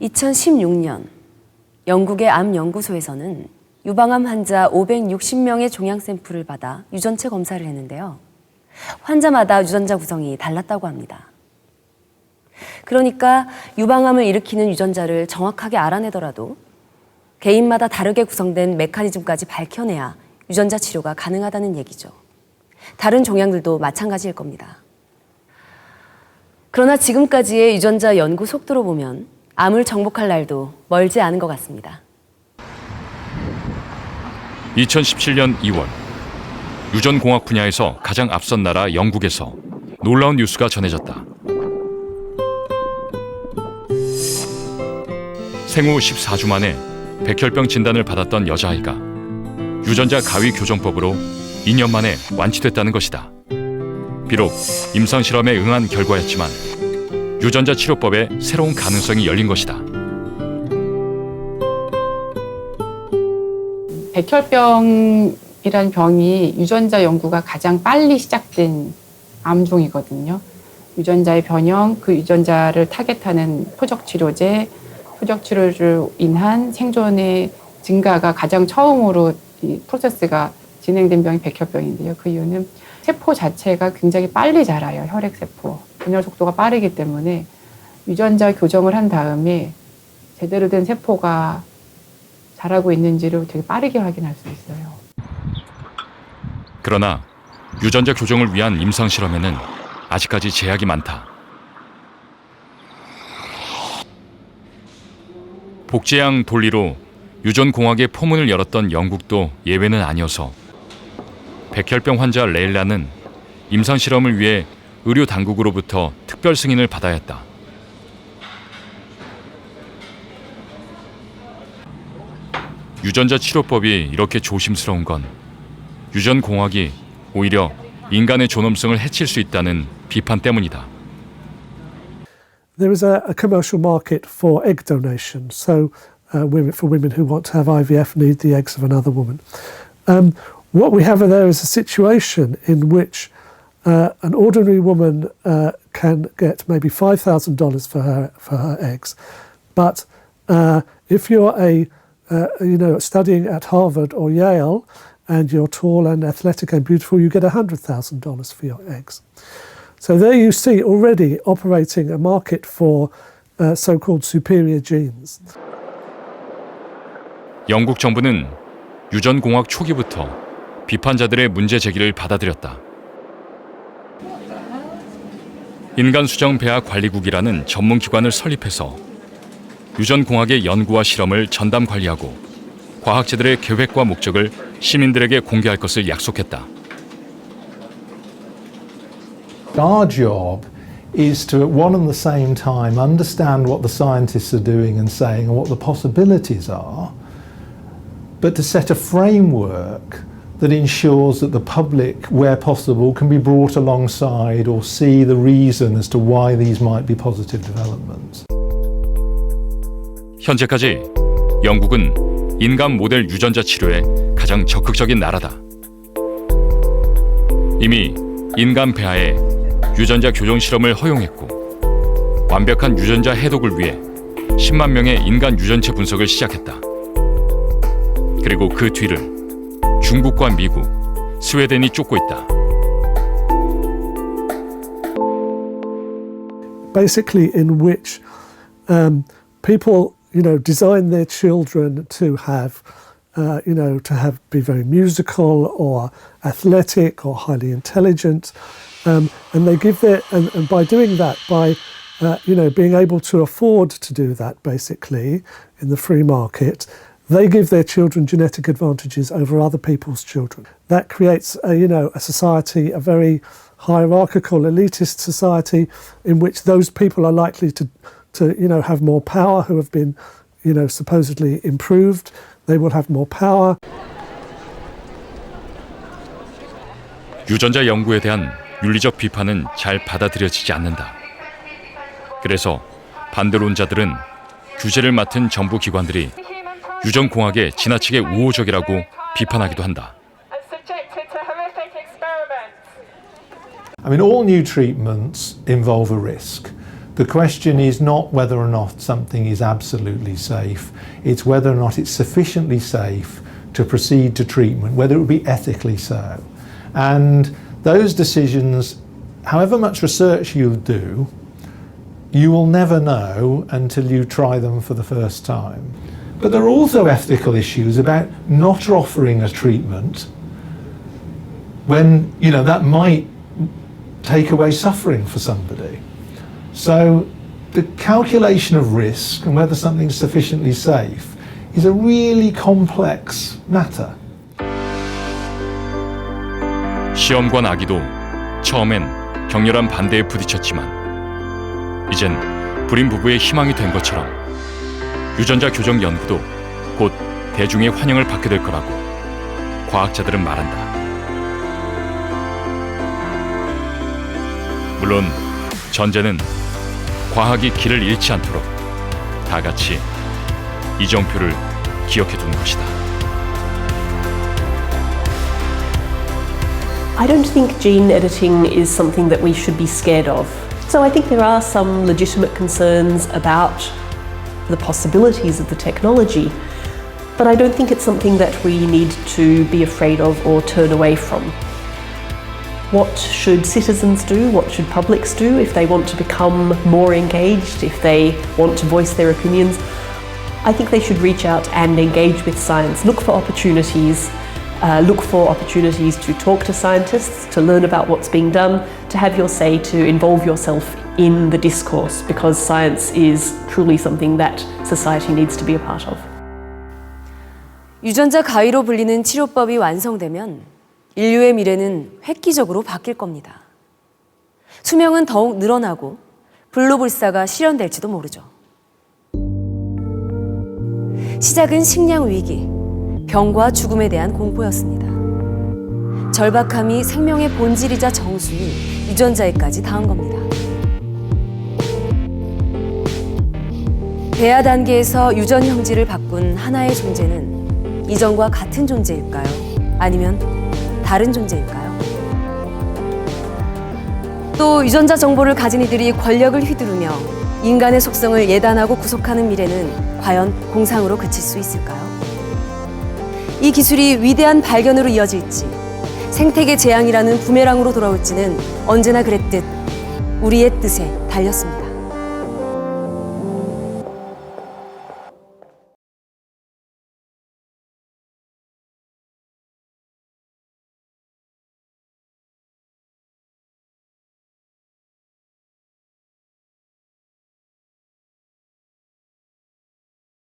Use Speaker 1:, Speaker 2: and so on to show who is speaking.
Speaker 1: 2016년 영국의 암 연구소에서는 유방암 환자 560명의 종양 샘플을 받아 유전체 검사를 했는데요. 환자마다 유전자 구성이 달랐다고 합니다. 그러니까 유방암을 일으키는 유전자를 정확하게 알아내더라도 개인마다 다르게 구성된 메커니즘까지 밝혀내야 유전자 치료가 가능하다는 얘기죠. 다른 종양들도 마찬가지일 겁니다. 그러나 지금까지의 유전자 연구 속도로 보면 암을 정복할 날도 멀지 않은 것 같습니다.
Speaker 2: 2017년 2월 유전공학 분야에서 가장 앞선 나라 영국에서 놀라운 뉴스가 전해졌다. 생후 14주 만에 백혈병 진단을 받았던 여자아이가 유전자 가위 교정법으로 2년 만에 완치됐다는 것이다. 비록 임상 실험에 응한 결과였지만 유전자 치료법에 새로운 가능성이 열린 것이다.
Speaker 3: 백혈병이란 병이 유전자 연구가 가장 빨리 시작된 암종이거든요. 유전자의 변형, 그 유전자를 타겟하는 표적 치료제, 표적 치료로 인한 생존의 증가가 가장 처음으로 이 프로세스가 진행된 병이 백혈병인데요. 그 이유는 세포 자체가 굉장히 빨리 자라요. 혈액세포. 분열 속도가 빠르기 때문에 유전자 교정을 한 다음에 제대로 된 세포가 자라고 있는지를 되게 빠르게 확인할 수 있어요.
Speaker 2: 그러나 유전자 교정을 위한 임상 실험에는 아직까지 제약이 많다. 복제양 돌리로 유전 공학의 포문을 열었던 영국도 예외는 아니어서 백혈병 환자 레일라는 임상 실험을 위해 의료 당국으로부터 특별 승인을 받아야 했다. 유전자 치료법이 이렇게 조심스러운 건 유전 공학이 오히려 인간의 존엄성을 해칠 수 있다는 비판 때문이다.
Speaker 4: There is a, a commercial market for egg donation. So, uh, women, for women who want to have IVF, need the eggs of another woman. Um, what we have there is a situation in which uh, an ordinary woman uh, can get maybe five thousand dollars for her for her eggs, but uh, if you're a uh, you know studying at Harvard or Yale and you're tall and athletic and beautiful, you get hundred thousand dollars for your eggs. So there you see already operating a market for uh, so-called superior genes.
Speaker 2: 영국 정부는 유전 공학 초기부터 비판자들의 문제 제기를 받아들였다. 인간 수정 배아 관리국이라는 전문 기관을 설립해서 유전 공학의 연구와 실험을 전담 관리하고 과학자들의 계획과 목적을 시민들에게 공개할 것을 약속했다.
Speaker 5: Our job is to, at one and the same time, understand what the scientists are doing and saying and what the possibilities are, but to set a framework that ensures that the public, where possible, can be brought alongside or see the reason as to why these might be positive developments.
Speaker 2: 현재까지 영국은 인간 모델 유전자 치료에 가장 적극적인 나라다. 이미 인간 배아에 유전자 교정 실험을 허용했고 완벽한 유전자 해독을 위해 10만 명의 인간 유전체 분석을 시작했다. 그리고 그 뒤를 중국과 미국, 스웨덴이 쫓고 있다.
Speaker 4: basically in which um, people, you know, design their children to have, uh, you know, to have be very musical or athletic or highly intelligent, um, and they give their and, and by doing that, by uh, you know, being able to afford to do that, basically in the free market. They give their children genetic advantages over other people's children. That creates, a, you know, a society, a very hierarchical, elitist society, in which those people are likely to, to, you know, have more power, who have been, you know, supposedly improved. They will have more power.
Speaker 2: 유전자 연구에 대한 윤리적 비판은 잘 받아들여지지 않는다. 그래서 반대론자들은 규제를 맡은 정부 기관들이 유전 공학에 지나치게 우호적이라고 비판하기도 한다.
Speaker 6: and subjected to horrific experiments.
Speaker 5: I mean, all new treatments involve a risk. The question is not whether or not something is absolutely safe, it's whether or not it's sufficiently safe to proceed to treatment, whether it would be ethically so. And those decisions, however much research you'll do, you will never know until you try them for the first time. But there are also ethical issues about not offering a treatment when, you know, that might take away suffering for somebody. So the calculation of risk and whether something's sufficiently safe is a really complex matter.
Speaker 2: 시험관 아기도 처음엔 격렬한 반대에 부딪혔지만 이젠 불임 부부의 희망이 된 것처럼 유전자 교정 연구도 곧 대중의 환영을 받게 될 거라고 과학자들은 말한다. 물론 전제는 과학이 길을 잃지 않도록 다 같이 이정표를 기억해 두는 것이다.
Speaker 7: I don't think gene editing is something that we should be scared of. So I think there are some legitimate concerns about the possibilities of the technology, but I don't think it's something that we need to be afraid of or turn away from. What should citizens do? What should publics do if they want to become more engaged, if they want to voice their opinions? I think they should reach out and engage with science, look for opportunities, uh, look for opportunities to talk to scientists, to learn about what's being done, to have your say, to involve yourself in the discourse, because science is truly something that society needs to be a part of.
Speaker 1: 유전자 가위로 불리는 치료법이 완성되면 인류의 미래는 획기적으로 바뀔 겁니다. 수명은 더욱 늘어나고 불로불사가 실현될지도 모르죠. 시작은 식량 위기, 병과 죽음에 대한 공포였습니다. 절박함이 생명의 본질이자 정수인 유전자에까지 닿은 겁니다. 배아 단계에서 유전 형질을 바꾼 하나의 존재는 이전과 같은 존재일까요? 아니면 다른 존재일까요? 또 유전자 정보를 가진 이들이 권력을 휘두르며 인간의 속성을 예단하고 구속하는 미래는 과연 공상으로 그칠 수 있을까요? 이 기술이 위대한 발견으로 이어질지 생태계 재앙이라는 부메랑으로 돌아올지는 언제나 그랬듯 우리의 뜻에 달렸습니다.